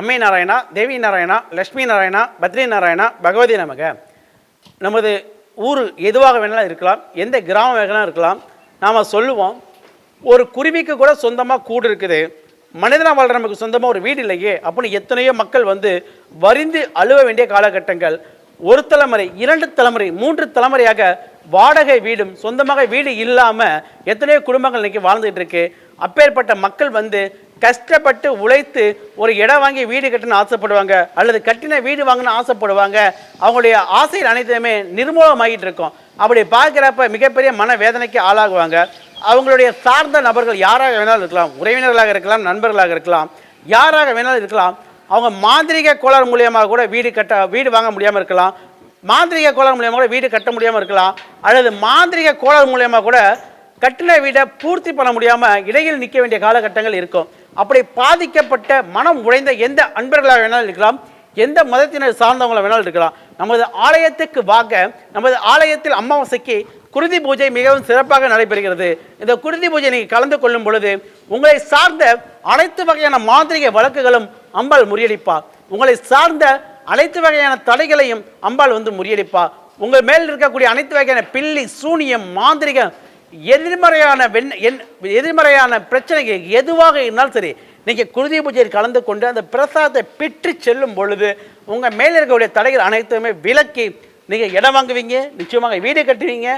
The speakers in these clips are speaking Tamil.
அம்மை நாராயணா தேவி நாராயணா லட்சுமி நாராயணா பத்ரி நாராயணா பகவதி நமக. நமது ஊர் எதுவாக வேணாலும் இருக்கலாம் எந்த கிராமம் வேணாலும் இருக்கலாம். நாம் சொல்லுவோம் ஒரு குருவிக்கு கூட சொந்தமாக கூடு இருக்குது. மனிதனாக வாழ்ற நமக்கு சொந்தமாக ஒரு வீடு இல்லையே அப்படின்னு எத்தனையோ மக்கள் வந்து வரிந்து அழுவ வேண்டிய காலகட்டங்கள். ஒரு தலைமுறை இரண்டு தலைமுறை மூன்று தலைமுறையாக வாடகை வீடும் சொந்தமாக வீடு இல்லாமல் எத்தனையோ குடும்பங்கள் இன்றைக்கி வாழ்ந்துகிட்டு இருக்குது அப்பேற்பட்ட மக்கள் வந்து கஷ்டப்பட்டு உழைத்து ஒரு இடம் வாங்கி வீடு கட்டணும்னு ஆசைப்படுவாங்க அல்லது கட்டின வீடு வாங்கணும்னு ஆசைப்படுவாங்க அவங்களுடைய ஆசைகள் அனைத்துமே நிர்மூலமாகிட்டு இருக்கும். அப்படி பார்க்குறப்ப மிகப்பெரிய மன வேதனைக்கு ஆளாகுவாங்க. அவங்களுடைய சார்ந்த நபர்கள் யாராக வேணாலும் இருக்கலாம் உறவினர்களாக இருக்கலாம் நண்பர்களாக இருக்கலாம் யாராக வேணாலும் இருக்கலாம் அவங்க மாந்திரிக கோளாறு மூலியமாக கூட வீடு கட்ட வீடு வாங்க முடியாமல் இருக்கலாம் மாந்திரிக கோளாறு மூலியமாக கூட வீடு கட்ட முடியாமல் இருக்கலாம் அல்லது மாந்திரிக கோளாறு மூலியமாக கூட கட்டின வீடை பூர்த்தி பண்ண முடியாமல் இடையில் நிற்க வேண்டிய காலகட்டங்கள் இருக்கும். அப்படி பாதிக்கப்பட்ட மனம் உடைந்த எந்த அன்பர்களாக வேணாலும் இருக்கலாம். எந்த மதத்தினர் சார்ந்தவங்கள வேணாலும் இருக்கலாம். நமது ஆலயத்துக்கு வாங்க நமது ஆலயத்தில் அமாவாசைக்கு குருதி பூஜை மிகவும் சிறப்பாக நடைபெறுகிறது. இந்த குருதி பூஜை நீங்கள் கலந்து கொள்ளும் பொழுது உங்களை சார்ந்த அனைத்து வகையான மாந்திரிக வழக்குகளும் அம்பாள் முறியடிப்பார். உங்களை சார்ந்த அனைத்து வகையான தடைகளையும் அம்பாள் வந்து முறியடிப்பார். உங்கள் மேல் இருக்கக்கூடிய அனைத்து வகையான பில்லி சூனியம் மாந்திரிகம் எதிர்மறையான வெண் என் எதிர்மறையான பிரச்சனைகள் எதுவாக இருந்தாலும் சரி நீங்கள் குருதி பூஜையில் கலந்து கொண்டு அந்த பிரசாதத்தை பெற்று செல்லும் பொழுது உங்கள் மேலே இருக்கக்கூடிய தடைகள் அனைத்துமே விலக்கி நீங்கள் இடம் வாங்குவீங்க நிச்சயமாக வீடு கட்டுவீங்க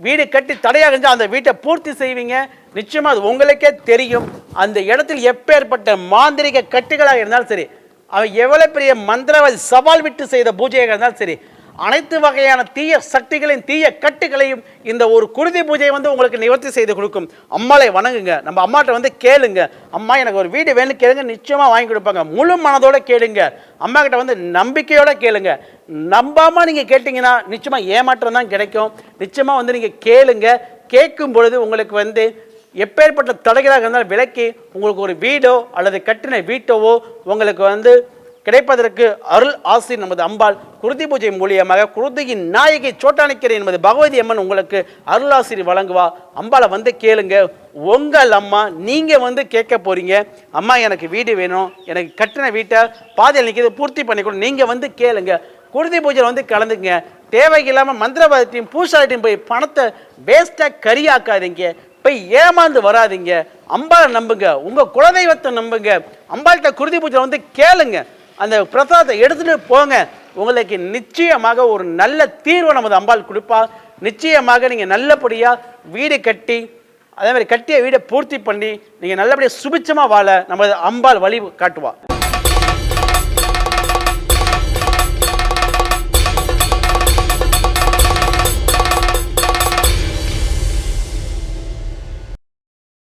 வீடு கட்டி தடையாக இருந்தால் அந்த வீட்டை பூர்த்தி செய்வீங்க நிச்சயமாக அது உங்களுக்கே தெரியும். அந்த இடத்தில் எப்பேற்பட்ட மாந்திரிக கட்டுகளாக இருந்தாலும் சரி அவன் எவ்வளோ பெரிய மந்திரவாதி சவால் விட்டு செய்த பூஜையாக இருந்தாலும் சரி அனைத்து வகையான தீய சக்திகளையும் தீய கட்டுகளையும் இந்த ஒரு குருதி பூஜையை வந்து உங்களுக்கு நிவர்த்தி செய்து கொடுக்கும். அம்மாளை வணங்குங்க. நம்ம அம்மாட்ட வந்து கேளுங்க. அம்மா எனக்கு ஒரு வீடு வேணும் கேளுங்க நிச்சயமாக வாங்கி கொடுப்பாங்க. முழு மனதோட கேளுங்க. அம்மா கிட்ட வந்து நம்பிக்கையோட கேளுங்க. நம்பாமல் நீங்கள் கேட்டிங்கன்னா நிச்சயமாக ஏமாற்றம் தான் கிடைக்கும். நிச்சயமாக வந்து நீங்கள் கேளுங்க. கேட்கும் பொழுது உங்களுக்கு வந்து எப்பேற்பட்ட தடைகளாக இருந்தாலும் விலக்கி உங்களுக்கு ஒரு வீடோ அல்லது கட்டின வீட்டோவோ உங்களுக்கு வந்து கிடைப்பதற்கு அருள் ஆசி நமது அம்பாள் குருதி பூஜை மூலியமாக குருதியின் நாயகி சோட்டானிக்கரை என்பது பகவதி அம்மன் உங்களுக்கு அருளாசிரி வழங்குவா. அம்பாளை வந்து கேளுங்க. உங்கள் அம்மா நீங்கள் வந்து கேட்க போகிறீங்க அம்மா எனக்கு வீடு வேணும். எனக்கு கட்டின வீட்டை பாதையில் நிற்கிறது பூர்த்தி பண்ணிக்கணும் நீங்கள் வந்து கேளுங்க. குருதி பூஜையில் வந்து கலந்துங்க தேவையில்லாமல் மந்திரவாதத்தையும் பூசாரிட்டையும் போய் பணத்தை வேஸ்ட்டாக கரியாக்காதீங்க. போய் ஏமாந்து வராதீங்க. அம்பாளை நம்புங்க. உங்கள் குலதெய்வத்தை நம்புங்க. அம்பாள்கிட்ட குருதி பூஜை வந்து கேளுங்க. அந்த பிரசாதத்தை எடுத்துட்டு போங்க. உங்களுக்கு நிச்சயமாக ஒரு நல்ல தீர்வை நமது அம்பாள் கொடுப்பா. நிச்சயமாக நீங்கள் நல்லபடியாக வீடு கட்டி அதே மாதிரி கட்டிய வீடை பூர்த்தி பண்ணி நீங்கள் நல்லபடியாக சுபிச்சமாக வாழ நமது அம்பாள் வழி காட்டுவா.